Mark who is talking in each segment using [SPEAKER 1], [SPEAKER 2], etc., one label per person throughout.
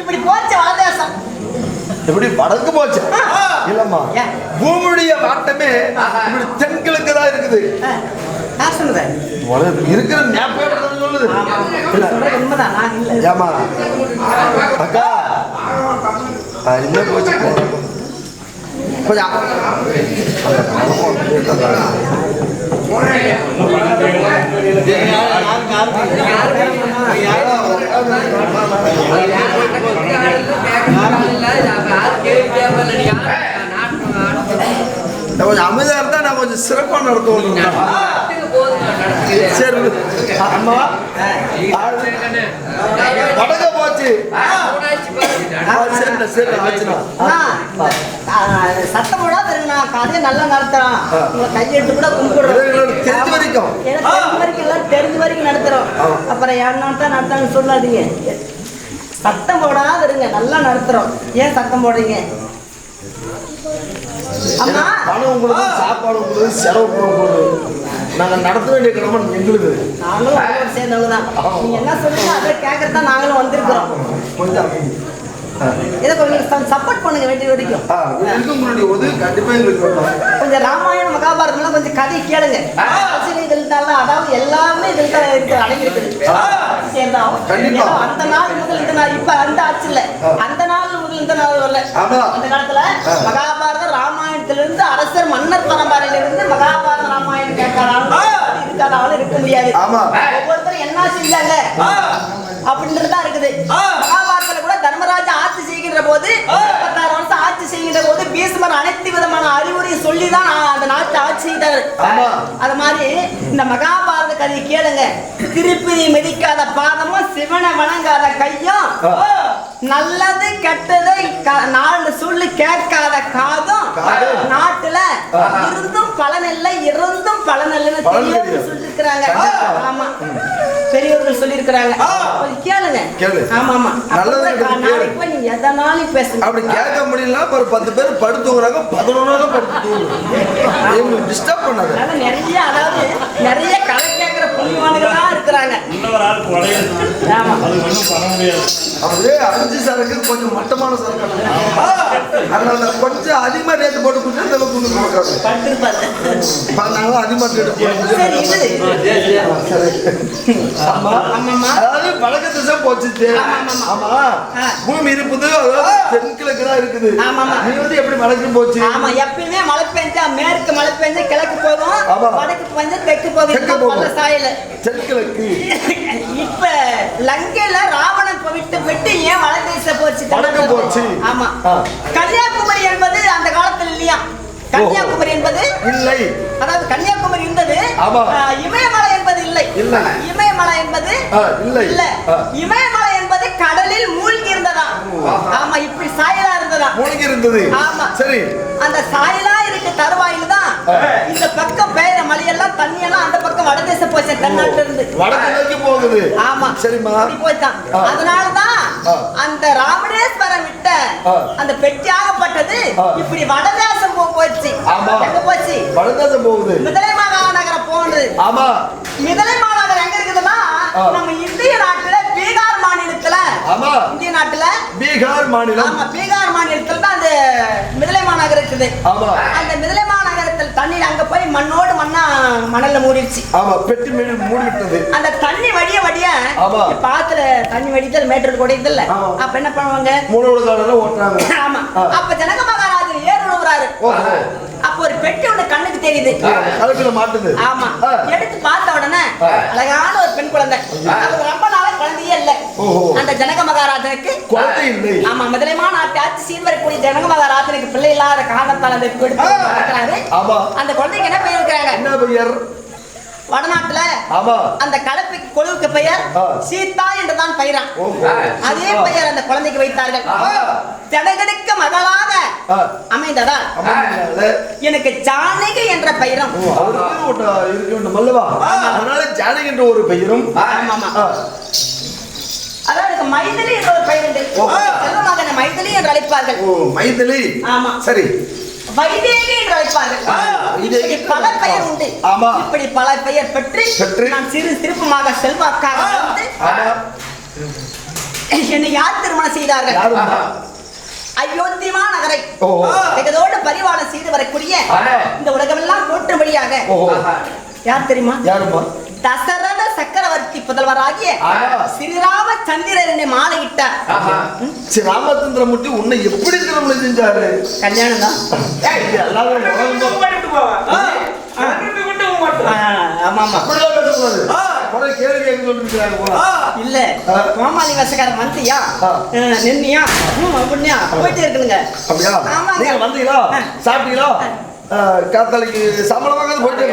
[SPEAKER 1] இப்படி போச்சு வலதேசம்
[SPEAKER 2] எப்படி வடக்கு போச்சு? இல்லம்மா? பூமியுடைய வாட்டமே இப்படி தென்கிழக்கு தான் இருக்குது. இருக்கிற ஞாபகம் தான் சொல்லுது. ஏமா அக்கா. இல்ல போச்சு. கொஞ்சம் நான் இருந்தா நான் கொஞ்சம் சிறப்பா நடத்துவோம் சரி. அம்மா. போச்சு. சரி ஆச்சுண்ணா
[SPEAKER 1] ஆ, சத்தம் போடாத இருங்க நான் கதையை நல்லா நடத்துறோம் உங்களை கையெழுத்து கூட கும்பிடுறோம்.
[SPEAKER 2] தெரிஞ்ச வரைக்கும்.
[SPEAKER 1] எனக்கு தெரிஞ்ச வரைக்கும் எல்லாம் தெரிஞ்ச வரைக்கும் நடத்துறோம். அப்புறம் என்ன நடத்தாங்க சொல்லாதீங்க. சத்தம் போடாத இருங்க. நல்லா நடத்துறோம். ஏன் சத்தம் போடுறீங்க?
[SPEAKER 2] பணம் உங்களுக்கு சாப்பாடு உங்களுக்கு செலவு உங்களுக்கு. நாங்க நடத்த வேண்டிய கடமை எங்களுக்கு
[SPEAKER 1] நாங்களும் சேர்ந்தவங்க தான். நீங்க என்ன சொல்றீங்க அதை கேட்கறதா நாங்களும் வந்திருக்கிறோம்.
[SPEAKER 2] கொஞ்சம்
[SPEAKER 1] இதை கொஞ்சம் சப்போர்ட் பண்ணுங்க வேண்டிய வரைக்கும்
[SPEAKER 2] முன்னாடி எங்களுக்கு.
[SPEAKER 1] கொஞ்சம் ராமாயணம் மகாபாரதம்லாம் கொஞ்சம் கதை கேளுங்க. தான் அதாவது எல்லாமே இதில் தான் இருக்கு அடங்கியிருக்குது அந்த நாள் முதல் இந்த நாள் இப்ப அந்த ஆட்சி இல்ல அந்த நாள் முதல் இந்த நாள் வரல. அந்த காலத்துல மகாபாரத ராமாயணத்திலிருந்து அரசர் மன்னர் பரம்பரையில இருந்து மகாபாரத ராமாயணம் கேட்காதாலும் இருக்காதாலும் இருக்க முடியாது. ஒவ்வொருத்தரும் என்ன செஞ்சாங்க அப்படின்றது தான் இருக்குது மகாபாரதத்துல கூட தர்மராஜா ஆட்சி செய்கின்ற போது பத்தாறு வருஷம் ஆட்சி செய்கின்ற போது பீஷ்மர் அனைத்து விதமான அறிவுரை சொல்லி தான் அந்த நாட்டை ஆட்சி செய்தார். அது மாதிரி இந்த மகாபாரத கதையை கேளுங்க திருப்பதி மிதிக்காத பாதமும் சிவனை வணங்காத கையும். நல்லது கெட்டது நாலு சொல்லு கேட்காத காதும். நாட்டுல. இருந்தும் பலன் இல்லை இருந்தும் பலன் இல்லைன்னு பெரியவர்கள்
[SPEAKER 2] கண்டிப்பா.
[SPEAKER 1] ஆமா. பெரியவர்கள் சொல்லியிருக்கிறாங்க கொஞ்சம் கேளுங்க.
[SPEAKER 2] கேளு.
[SPEAKER 1] ஆமா ஆமா நாளைக்கு. போய் நீங்க எதனாலும் பேசுங்க.
[SPEAKER 2] அப்படி கேட்க முடியல ஒரு பத்து பேர் படுத்துங்கிறாங்க பதினொன்று படுத்து டிஸ்டர்ப் பண்ணாது
[SPEAKER 1] அதனால நிறைய அதாவது நிறைய கதை கேட்கிற புண்ணியவான்களா இருக்கிறாங்க
[SPEAKER 3] இன்னொரு ஆளுக்கு வளையல்
[SPEAKER 1] ஆமா
[SPEAKER 3] அது ஒன்றும் பண்ண முடியாது
[SPEAKER 2] அப்படியே அஞ்சு சரக்கு கொஞ்சம் மட்டமான சரக்கு அதனால கொஞ்சம் அதிகமா ரேட்டு போட்டு கொடுத்து அளவுக்கு கொண்டு நாங்களும் அதிகமா ரேட்டு. அதாவது வடக்கு திசை போச்சு ஆமா. பூமி அதாவது தென்கிழக்கு தான் இருக்குது. நீ வந்து எப்படி வடக்கு போச்சு?
[SPEAKER 1] ஆமா எப்பயுமே மழை பெஞ்சா மேற்கு மழை பெஞ்சா கிழக்கு போகும். வடக்கு பெஞ்சா தெற்கு போகும்.
[SPEAKER 2] தெற்கு போகும். தென்கிழக்கு
[SPEAKER 1] இப்ப லங்கையில ராவணன் விட்டு விட்டு ஏன் தேச போச்சு
[SPEAKER 2] போச்சு.
[SPEAKER 1] ஆமா. கன்னியாகுமரி என்பது அந்த காலத்துல இல்லையா கன்னியாகுமரி என்பது
[SPEAKER 2] இல்லை
[SPEAKER 1] அதாவது கன்னியாகுமரி. ஆ, இமயமலை என்பது இல்லை
[SPEAKER 2] இல்லை.
[SPEAKER 1] இமயமலை என்பது
[SPEAKER 2] இல்லை.
[SPEAKER 1] இல்ல. இமயமலை என்பது கடலில் மூழ்கி இருந்ததா ஆமா இப்படி சாயலா இருந்ததா
[SPEAKER 2] மூழ்கி இருந்தது
[SPEAKER 1] ஆமா.
[SPEAKER 2] சரி
[SPEAKER 1] அந்த சாயலா இருக்க தருவாயில தான் இந்த பக்கம் பெய்யுற மலையெல்லாம் தண்ணி எல்லாம் அந்த பக்கம் வடதேச போச்சு தென்னாட்டுல இருந்து.
[SPEAKER 2] வடக்கு நோக்கி போகுது.
[SPEAKER 1] ஆமா.
[SPEAKER 2] சரிம்மா.
[SPEAKER 1] போய்தான். அதனாலதான். அந்த ராமணேஸ்வரம் விட்ட. அந்த பெட்டியாகப்பட்டது. இப்படி வடதேசம் போச்சு.
[SPEAKER 2] ஆமா.
[SPEAKER 1] எங்க போச்சு?
[SPEAKER 2] வடதேசம் போகுது.
[SPEAKER 1] மிதலை மாநகரம் போனது.
[SPEAKER 2] ஆமா.
[SPEAKER 1] மிதலை மாநகரம் எங்க இருக்குதுன்னா. நம்ம இந்திய நாட்டுல பீகார் மாநிலத்துல.
[SPEAKER 2] ஆமா.
[SPEAKER 1] இந்திய நாட்டுல.
[SPEAKER 2] பீகார் மாநிலம்.
[SPEAKER 1] ஆமா பீகார் மாநிலத்துல தான் அந்த மிதலை மாநகரம் இருக்குது.
[SPEAKER 2] ஆமா.
[SPEAKER 1] அந்த மிதலை தண்ணீர் அங்க போய் மண்ணோடு மண்ணா மணல்ல மூடிடுச்சு
[SPEAKER 2] ஆமா பெட்டி மீறி மூடி விட்டது
[SPEAKER 1] அந்த தண்ணி வடிய வடிய ஆத்துல தண்ணி வடிதல் மேட்டூர்
[SPEAKER 2] ஆமா.
[SPEAKER 1] அப்ப என்ன பண்ணுவாங்க?
[SPEAKER 2] மூணு காலில் ஓட்டுறாங்க.
[SPEAKER 1] ஆமா. அப்ப ஜனக மகாராஜர் ஏர் உழுவுறாரு
[SPEAKER 2] ஓஹோ.
[SPEAKER 1] அப்ப ஒரு பெட்டி ஒண்ணு கண்ணுக்கு தெரியுது.
[SPEAKER 2] அதுக்குள்ள மாட்டுது.
[SPEAKER 1] ஆமா. எடுத்து பார்த்த உடனே. அழகான ஒரு பெண் குழந்தை. அது ரொம்ப நாளா குழந்தையே இல்ல. அந்த ஜனக மகாராஜனுக்கு
[SPEAKER 2] குழந்தை இல்லை.
[SPEAKER 1] ஆமா முதலமா நாட்டு ஆட்சி சீர்வரக்கூடிய ஜனக மகாராஜனுக்கு பிள்ளை இல்லாத காரணத்தால் அந்த எடுத்து அந்த குழந்தைக்கு என்ன பெயர் இருக்கிறாங்க?
[SPEAKER 2] என்ன பெயர்?
[SPEAKER 1] வடநாட்டுல அந்த கலப்புக்கு கொழுவுக்கு பெயர். சீதா என்றுதான் பெயரான். அதே. பெயர் அந்த குழந்தைக்கு வைத்தார்கள். ஜனகனுக்கு மகளாக. அமைந்ததா. எனக்கு ஜானகி என்ற பெயரும்.
[SPEAKER 2] அதனால ஜானகி என்ற ஒரு பெயரும்.
[SPEAKER 1] மைதிலி என்ற ஒரு பெயர் உண்டு. மைதிலி என்று அழைப்பார்கள்.
[SPEAKER 2] ஓ மைதிலி.
[SPEAKER 1] ஆமா.
[SPEAKER 2] சரி.
[SPEAKER 1] வைதேகி என்று அழைப்பார்கள்.
[SPEAKER 2] ஆ, வைதேகி.
[SPEAKER 1] இப்படி பல பெயர் உண்டு.
[SPEAKER 2] ஆமா.
[SPEAKER 1] இப்படி பல பெயர் பெற்று
[SPEAKER 2] பெற்று.
[SPEAKER 1] நான் சிறு திருப்பமாக செல்வாக்காக வந்து
[SPEAKER 2] ஆமா.
[SPEAKER 1] என்னை யார் திருமணம் செய்தார்கள்?
[SPEAKER 2] யாருமா
[SPEAKER 1] அயோத்திமா நகரை. பரிவாரம் செய்து வரக்கூடிய. இந்த உலகமெல்லாம் போற்றும்படியாக.
[SPEAKER 2] ஓஹோ.
[SPEAKER 1] யார் தெரியுமா? தசரத சக்கரவர்த்தி புதல்வராகிய
[SPEAKER 4] ஆஹா.
[SPEAKER 1] ஸ்ரீராம சந்திரனை மாலையிட்டார்
[SPEAKER 4] ஆஹா.
[SPEAKER 2] சரி ராமச்சந்திரமூர்த்தி உன்னை எப்படி திருமணம் செஞ்சாரு?
[SPEAKER 1] கல்யாணம் தான் ஆமா ஆமா இல்ல. கோமாளி வசக்காரன் வந்தியா நின்னியா? அப்படியா போயிட்டே இருக்குங்க.
[SPEAKER 2] நீங்க வந்தீங்களா. சாப்பிட்டீங்களா? காத்தாளிக்கு சம்பளம் வாங்காது போயிட்டே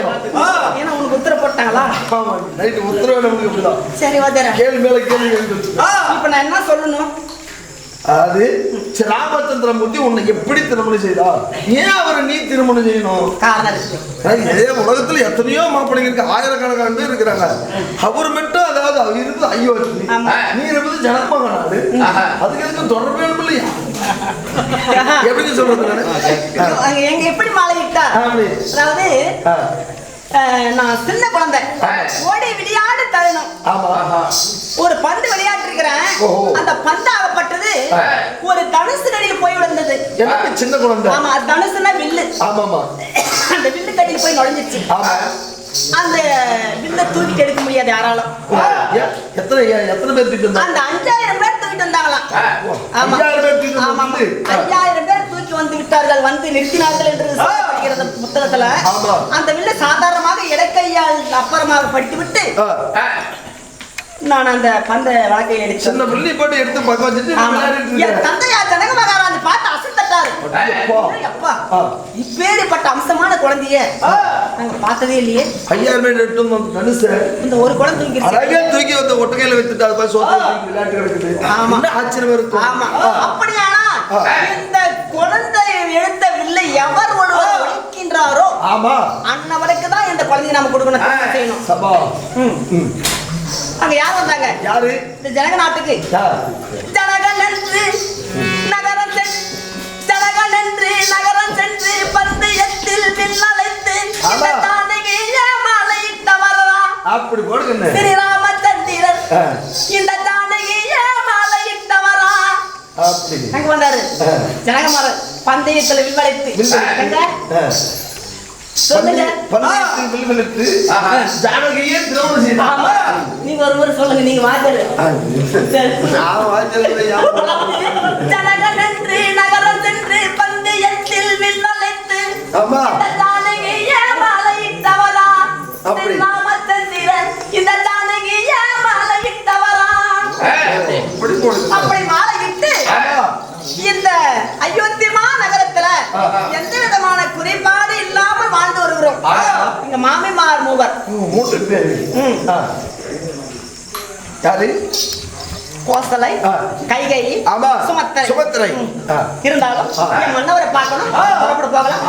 [SPEAKER 1] ஏன்னா உனக்கு உத்தரவு போட்டாங்களா?
[SPEAKER 2] ஆமா நைட்டு உத்தரவு நமக்கு இப்படிதான்.
[SPEAKER 1] சரி வந்துடுறேன்.
[SPEAKER 2] கேள்வி மேல கேள்வி கேள்வி
[SPEAKER 1] இப்ப நான் என்ன சொல்லணும்?
[SPEAKER 2] அது சரி, ராமச்சந்திரமூர்த்தி உன்னை எப்படி திருமணம் செய்தா? ஏன் அவரை நீ திருமணம் செய்யணும்? அதாவது இதே உலகத்துல எத்தனையோ மாப்பிள்ளைங்க இருக்கு. ஆயிரக்கணக்கான பேர் இருக்கிறாங்க. அவர் மட்டும் அதாவது அவர் இருந்து
[SPEAKER 1] ஆமா.
[SPEAKER 2] நீ இருப்பது ஜனமாக நாடு
[SPEAKER 4] ஆஹா.
[SPEAKER 2] அதுக்கு எதுக்கு தொடர்பு இல்லையா? எப்படி சொல்றது
[SPEAKER 1] எங்க எப்படி மாலையிட்டா. அதாவது நான் சின்ன குழந்தை. ஓடி விளையாடு தருணம் ஒரு பந்து விளையாட்டு இருக்கிறேன். அந்த பந்து. ஒரு தனுசு கடியில் போய் விழுந்தது.
[SPEAKER 2] எனக்கு சின்ன குழந்தை?
[SPEAKER 1] ஆமா தனுசுனா வில்லு.
[SPEAKER 2] ஆமாமா
[SPEAKER 1] அந்த வில்லு கடியில் போய் நுழைஞ்சிருச்சு.
[SPEAKER 2] ஆமா.
[SPEAKER 1] அந்த வில்ல தூக்கிட்டு எடுக்க முடியாது யாராலும்.
[SPEAKER 2] எத்தனை எத்தனை பேர் தூக்கிட்டு
[SPEAKER 1] அந்த அஞ்சாயிரம் பேர் தூக்கிட்டு வந்தாங்களாம். ஆமா.
[SPEAKER 2] ஐயாயிரம் பேர்
[SPEAKER 1] தூக்கி வந்து விட்டார்கள். வந்து நிறுத்தினார்கள் என்று புத்தகத்துல. அந்த வில்ல சாதாரணமாக இடக்கையால் அப்புறமாக படித்து விட்டு. நான் அந்த பந்த வழக்கையில் எடுத்தேன்
[SPEAKER 2] சின்ன புள்ளி போட்டு எடுத்து பக்கம் வச்சுட்டு
[SPEAKER 1] என். தந்தையா ஜனக மகாராஜ் பார்த்து
[SPEAKER 2] ஆ.
[SPEAKER 1] இப்பேற்பட்ட அம்சமான குழந்தைய. நாங்க பார்த்ததே இல்லையே.
[SPEAKER 2] ஐயாயிரம் எடுத்து வந்து தனுசு
[SPEAKER 1] இந்த ஒரு குழந்தை தூங்கிருச்சு.
[SPEAKER 2] அழகா தூக்கி வந்து ஒட்டகையில வச்சுட்டு அது சோத்துல தூக்கி விளையாட்டு கிடக்குது
[SPEAKER 1] ஆமா.
[SPEAKER 2] ஆச்சரியம் இருக்கும்.
[SPEAKER 1] ஆமா. அப்படியானா. இந்த குழந்தை எழுத்த வில்லை எவர் ஒருவர் ஒழிக்கின்றாரோ?
[SPEAKER 2] ஆமா.
[SPEAKER 1] அன்னவருக்கு தான் இந்த குழந்தைய நம்ம கொடுக்கணும். செய்யணும்.
[SPEAKER 2] சபா.
[SPEAKER 1] ம்.
[SPEAKER 2] ம்.
[SPEAKER 1] அங்க யார் வந்தாங்க?
[SPEAKER 2] யாரு?
[SPEAKER 1] இந்த ஜனக நாட்டுக்கு? ஜனகன் என்று நகரம் ஜனகன் என்று நகரம் சென்று பந்தயத்தில் மாலையிட்டவரா
[SPEAKER 2] அப்படி போடுங்க
[SPEAKER 1] ஸ்ரீராமச்சந்திரன். இந்த ஜானகிய மாலையிட்டவரா
[SPEAKER 2] அப்படி.
[SPEAKER 1] அங்க வந்தாரு. ஜனகமாரன் பந்தயத்துல வில்வழைத்து
[SPEAKER 2] ஜானகியே திருமணம் செய்தான்
[SPEAKER 1] ஆமா. நீங்க ஒரு முறை சொல்லுங்க நீங்க வாங்கல
[SPEAKER 2] நான்
[SPEAKER 1] மூவர்.
[SPEAKER 2] மூன்று பேர். யாரு?
[SPEAKER 1] கோசலை
[SPEAKER 2] ஆ.
[SPEAKER 1] கைகை
[SPEAKER 2] ஆமா.
[SPEAKER 1] சுமத்தரை
[SPEAKER 2] சுமத்திரை.
[SPEAKER 1] இருந்தாலும் மன்னவரை பார்க்கணும். புறப்பட்டு போகலாம்.